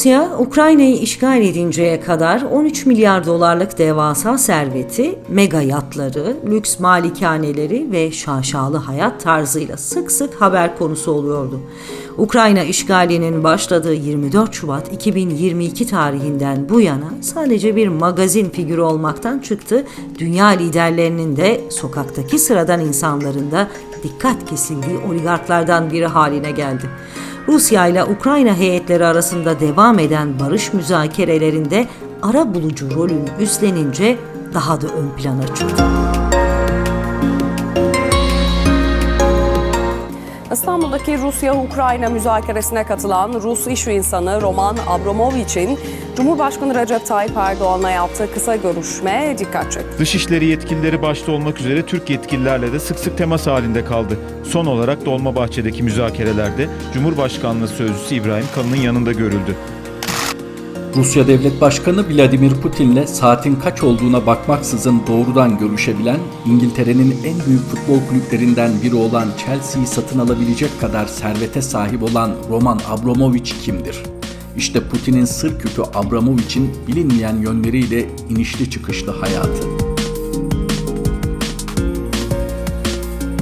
Rusya, Ukrayna'yı işgal edinceye kadar 13 milyar dolarlık devasa serveti, mega yatları, lüks malikaneleri ve şaşalı hayat tarzıyla sık sık haber konusu oluyordu. Ukrayna işgalinin başladığı 24 Şubat 2022 tarihinden bu yana sadece bir magazin figürü olmaktan çıktı, dünya liderlerinin de sokaktaki sıradan insanların da dikkat kesildiği oligarklardan biri haline geldi. Rusya ile Ukrayna heyetleri arasında devam eden barış müzakerelerinde ara bulucu rolünü üstlenince daha da ön plana çıktı. İstanbul'daki Rusya-Ukrayna müzakeresine katılan Rus iş insanı Roman Abramovich'in Cumhurbaşkanı Recep Tayyip Erdoğan'la yaptığı kısa görüşme dikkat çekti. Dışişleri yetkilileri başta olmak üzere Türk yetkililerle de sık sık temas halinde kaldı. Son olarak Dolmabahçe'deki müzakerelerde Cumhurbaşkanlığı Sözcüsü İbrahim Kalın'ın yanında görüldü. Rusya Devlet Başkanı Vladimir Putin'le saatin kaç olduğuna bakmaksızın doğrudan görüşebilen, İngiltere'nin en büyük futbol kulüplerinden biri olan Chelsea'yi satın alabilecek kadar servete sahip olan Roman Abramovich kimdir? İşte Putin'in sır küpü Abramovich'in bilinmeyen yönleriyle inişli çıkışlı hayatı.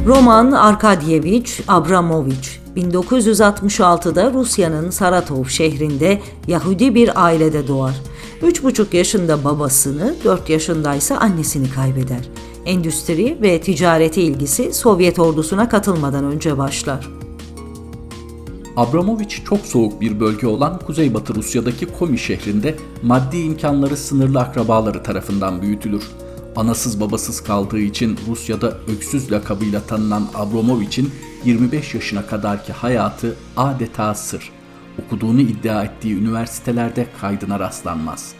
Roman Arkadyevich Abramovich 1966'da Rusya'nın Saratov şehrinde Yahudi bir ailede doğar. 3,5 yaşında babasını, 4 yaşındaysa annesini kaybeder. Endüstri ve ticarete ilgisi Sovyet ordusuna katılmadan önce başlar. Abramovich çok soğuk bir bölge olan Kuzeybatı Rusya'daki Komi şehrinde maddi imkanları sınırlı akrabaları tarafından büyütülür. Anasız babasız kaldığı için Rusya'da öksüz lakabıyla tanınan Abramovich'in 25 yaşına kadarki hayatı adeta sır. Okuduğunu iddia ettiği üniversitelerde kaydına rastlanmaz.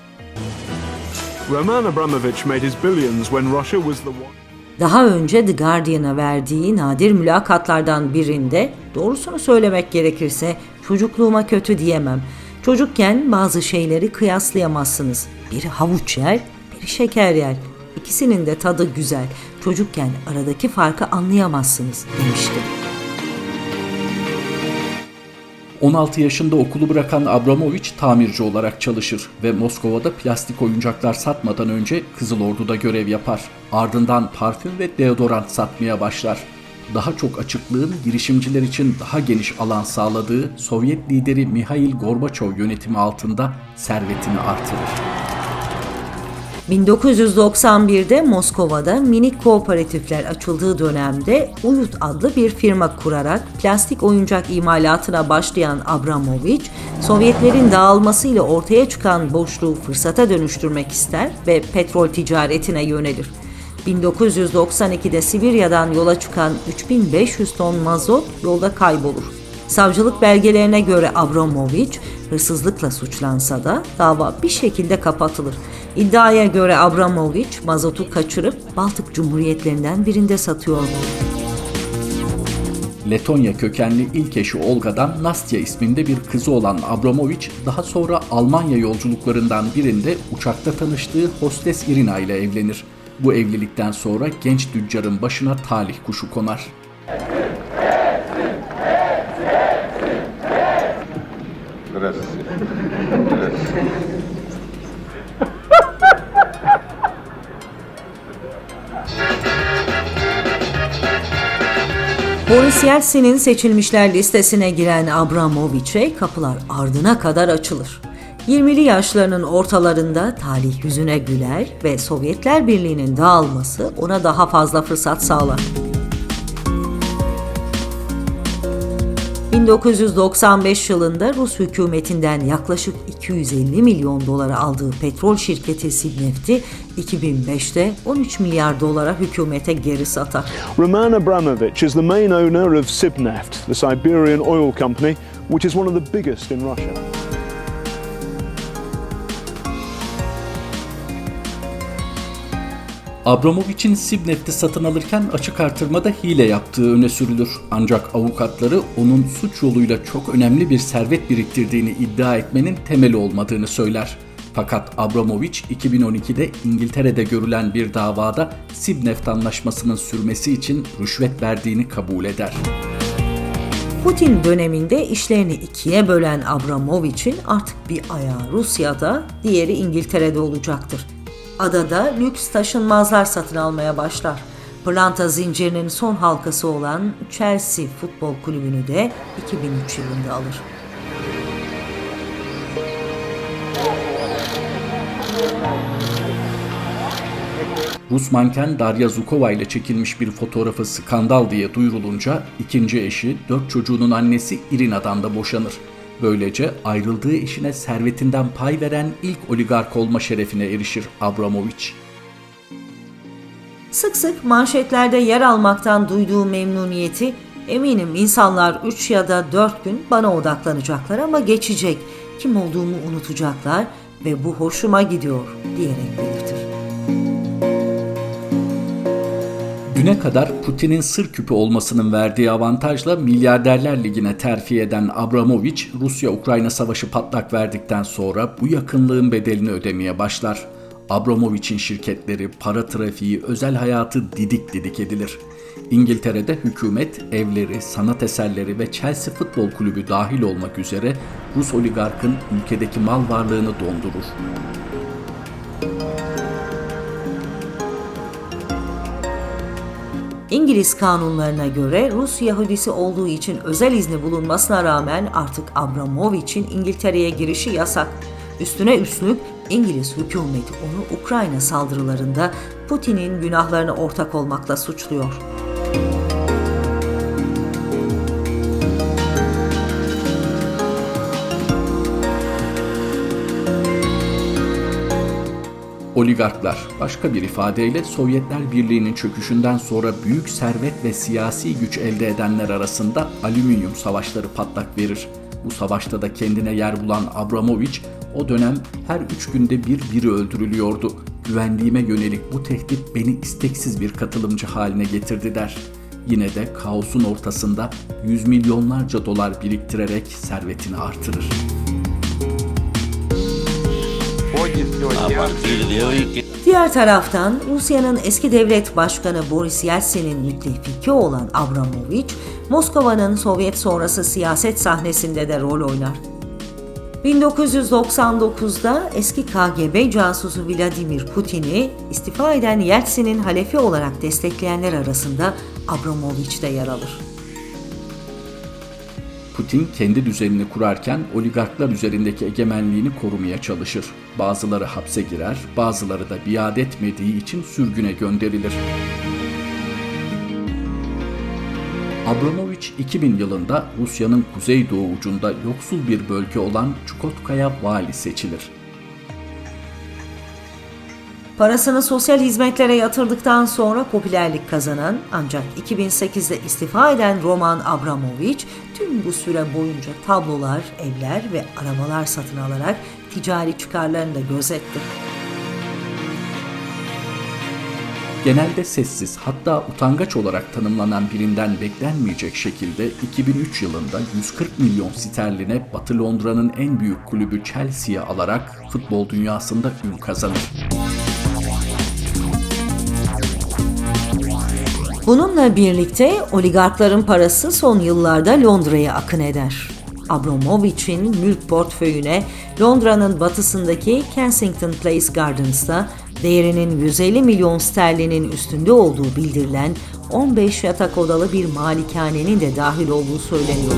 Roman Abramovich made his billions when Russia was the one. Daha önce The Guardian'a verdiği nadir mülakatlardan birinde doğrusunu söylemek gerekirse çocukluğuma kötü diyemem. Çocukken bazı şeyleri kıyaslayamazsınız. Biri havuç yer, biri şeker yer. İkisinin de tadı güzel. Çocukken aradaki farkı anlayamazsınız demişti. 16 yaşında okulu bırakan Abramovich tamirci olarak çalışır ve Moskova'da plastik oyuncaklar satmadan önce Kızıl Ordu'da görev yapar. Ardından parfüm ve deodorant satmaya başlar. Daha çok açıklığın girişimciler için daha geniş alan sağladığı Sovyet lideri Mihail Gorbaçov yönetimi altında servetini artırır. 1991'de Moskova'da minik kooperatifler açıldığı dönemde Uyut adlı bir firma kurarak plastik oyuncak imalatına başlayan Abramovich, Sovyetlerin dağılmasıyla ortaya çıkan boşluğu fırsata dönüştürmek ister ve petrol ticaretine yönelir. 1992'de Sibirya'dan yola çıkan 3500 ton mazot yolda kaybolur. Savcılık belgelerine göre Abramovich hırsızlıkla suçlansa da dava bir şekilde kapatılır. İddiaya göre Abramovich mazotu kaçırıp Baltık Cumhuriyetlerinden birinde satıyordu. Letonya kökenli ilk eşi Olga'dan Nastya isminde bir kızı olan Abramovich daha sonra Almanya yolculuklarından birinde uçakta tanıştığı hostes Irina ile evlenir. Bu evlilikten sonra genç tüccarın başına talih kuşu konar. Здравствуйте. Здравствуйте. Boris Yeltsin'in seçilmişler listesine giren Abramovich'e kapılar ardına kadar açılır. 20'li yaşlarının ortalarında talih yüzüne güler ve Sovyetler Birliği'nin dağılması ona daha fazla fırsat sağlar. 1995 yılında Rus hükümetinden yaklaşık 250 milyon dolara aldığı petrol şirketi Sibneft'i 2005'te 13 milyar dolara hükümete geri satar. Roman Abramovich is the main owner of Sibneft, the Siberian oil company, which is one of the biggest in Russia. Abramovich'in Sibnet'te satın alırken açık artırmada hile yaptığı öne sürülür. Ancak avukatları onun suç yoluyla çok önemli bir servet biriktirdiğini iddia etmenin temeli olmadığını söyler. Fakat Abramovich 2012'de İngiltere'de görülen bir davada Sibneft anlaşmasının sürmesi için rüşvet verdiğini kabul eder. Putin döneminde işlerini ikiye bölen Abramovich'in artık bir ayağı Rusya'da, diğeri İngiltere'de olacaktır. Adada lüks taşınmazlar satın almaya başlar. Pırlanta zincirinin son halkası olan Chelsea Futbol Kulübü'nü de 2003 yılında alır. Rus manken Darya Zukova ile çekilmiş bir fotoğrafı skandal diye duyurulunca ikinci eşi, dört çocuğunun annesi Irina'dan da boşanır. Böylece ayrıldığı eşine servetinden pay veren ilk oligark olma şerefine erişir Abramovich. Sık sık manşetlerde yer almaktan duyduğu memnuniyeti eminim insanlar 3 ya da 4 gün bana odaklanacaklar ama geçecek. Kim olduğumu unutacaklar ve bu hoşuma gidiyor diyerek belirtir. Düne kadar Putin'in sır küpü olmasının verdiği avantajla milyarderler ligine terfi eden Abramovich, Rusya-Ukrayna savaşı patlak verdikten sonra bu yakınlığın bedelini ödemeye başlar. Abramovich'in şirketleri, para trafiği, özel hayatı didik didik edilir. İngiltere'de hükümet, evleri, sanat eserleri ve Chelsea Futbol Kulübü dahil olmak üzere Rus oligarkın ülkedeki mal varlığını dondurur. İngiliz kanunlarına göre Rus Yahudisi olduğu için özel izni bulunmasına rağmen artık Abramovich'in İngiltere'ye girişi yasak. Üstüne üstlük İngiliz hükümeti onu Ukrayna saldırılarında Putin'in günahlarına ortak olmakla suçluyor. Oligarklar, başka bir ifadeyle Sovyetler Birliği'nin çöküşünden sonra büyük servet ve siyasi güç elde edenler arasında alüminyum savaşları patlak verir. Bu savaşta da kendine yer bulan Abramovich, o dönem her üç günde bir biri öldürülüyordu. Güvenliğime yönelik bu tehdit beni isteksiz bir katılımcı haline getirdi der. Yine de kaosun ortasında yüz milyonlarca dolar biriktirerek servetini artırır. Diğer taraftan Rusya'nın eski devlet başkanı Boris Yeltsin'in müttefiki olan Abramovich, Moskova'nın Sovyet sonrası siyaset sahnesinde de rol oynar. 1999'da eski KGB casusu Vladimir Putin'i istifa eden Yeltsin'in halefi olarak destekleyenler arasında Abramovich de yer alır. Putin kendi düzenini kurarken oligarklar üzerindeki egemenliğini korumaya çalışır. Bazıları hapse girer, bazıları da biat etmediği için sürgüne gönderilir. Abramovich 2000 yılında Rusya'nın kuzeydoğu ucunda yoksul bir bölge olan Çukotka'ya vali seçilir. Parasını sosyal hizmetlere yatırdıktan sonra popülerlik kazanan ancak 2008'de istifa eden Roman Abramovich tüm bu süre boyunca tablolar, evler ve arabalar satın alarak ticari çıkarlarını da gözetti. Genelde sessiz hatta utangaç olarak tanımlanan birinden beklenmeyecek şekilde 2003 yılında 140 milyon sterline Batı Londra'nın en büyük kulübü Chelsea'ye alarak futbol dünyasında ün kazanır. Bununla birlikte oligarkların parası son yıllarda Londra'ya akın eder. Abramovich'in mülk portföyüne Londra'nın batısındaki Kensington Place Gardens'ta değerinin 150 milyon sterlinin üstünde olduğu bildirilen 15 yatak odalı bir malikanenin de dahil olduğu söyleniyor.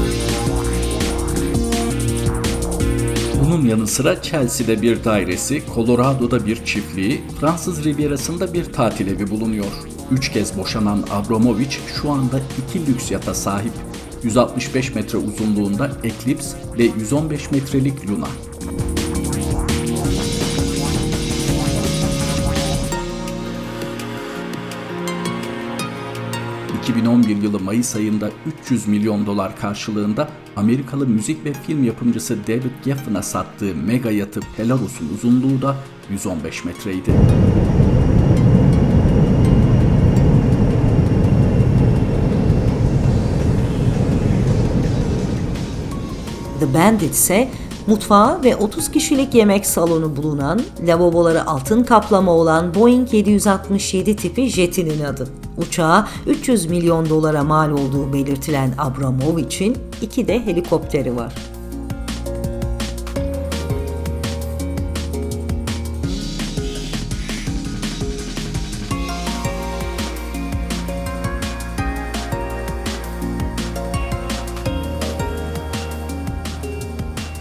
Bunun yanı sıra Chelsea'de bir dairesi, Colorado'da bir çiftliği, Fransız Rivierası'nda bir tatil evi bulunuyor. Üç kez boşanan Abramovich şu anda iki lüks yata sahip. 165 metre uzunluğunda Eclipse ve 115 metrelik Luna. ...2011 yılı Mayıs ayında 300 milyon dolar karşılığında Amerikalı müzik ve film yapımcısı David Geffen'a sattığı mega yatı Pelarus'un uzunluğu da 115 metreydi. The Bandit ise mutfağı ve 30 kişilik yemek salonu bulunan, lavaboları altın kaplama olan Boeing 767 tipi jetinin adı. Uçağa 300 milyon dolara mal olduğu belirtilen Abramovich'in iki de helikopteri var.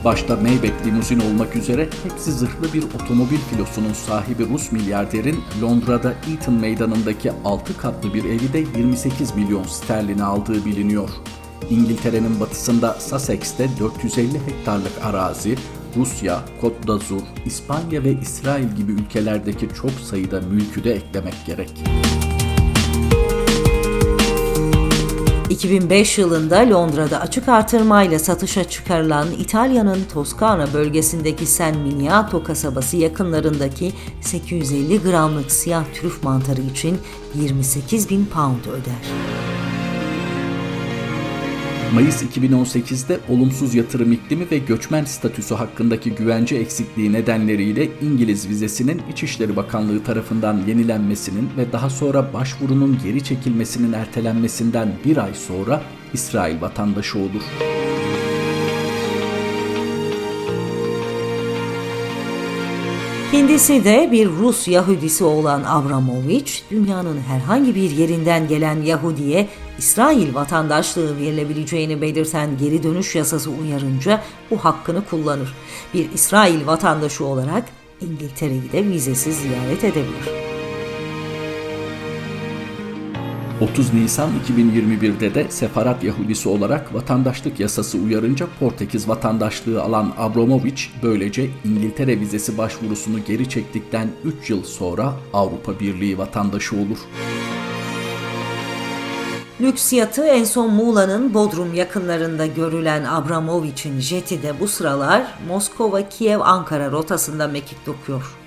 Başta Maybach limuzin olmak üzere hepsi zırhlı bir otomobil filosunun sahibi Rus milyarderin Londra'da Eaton meydanındaki 6 katlı bir evi de 28 milyon sterlini aldığı biliniyor. İngiltere'nin batısında Sussex'te 450 hektarlık arazi, Rusya, Côte d'Azur, İspanya ve İsrail gibi ülkelerdeki çok sayıda mülkü de eklemek gerek. 2005 yılında Londra'da açık artırmayla satışa çıkarılan İtalya'nın Toskana bölgesindeki San Miniato kasabası yakınlarındaki 850 gramlık siyah trüf mantarı için 28 bin pound öder. Mayıs 2018'de olumsuz yatırım iklimi ve göçmen statüsü hakkındaki güvence eksikliği nedenleriyle İngiliz vizesinin İçişleri Bakanlığı tarafından yenilenmesinin ve daha sonra başvurunun geri çekilmesinin ertelenmesinden bir ay sonra İsrail vatandaşı olur. Kendisi de bir Rus Yahudisi olan Abramovich, dünyanın herhangi bir yerinden gelen Yahudiye İsrail vatandaşlığı verilebileceğini belirten geri dönüş yasası uyarınca bu hakkını kullanır. Bir İsrail vatandaşı olarak İngiltere'yi de vizesiz ziyaret edebilir. 30 Nisan 2021'de de Sefarat Yahudisi olarak vatandaşlık yasası uyarınca Portekiz vatandaşlığı alan Abramovich böylece İngiltere vizesi başvurusunu geri çektikten 3 yıl sonra Avrupa Birliği vatandaşı olur. Lüks yatı en son Muğla'nın Bodrum yakınlarında görülen Abramovich'in jeti de bu sıralar Moskova-Kiev-Ankara rotasında mekik dokuyor.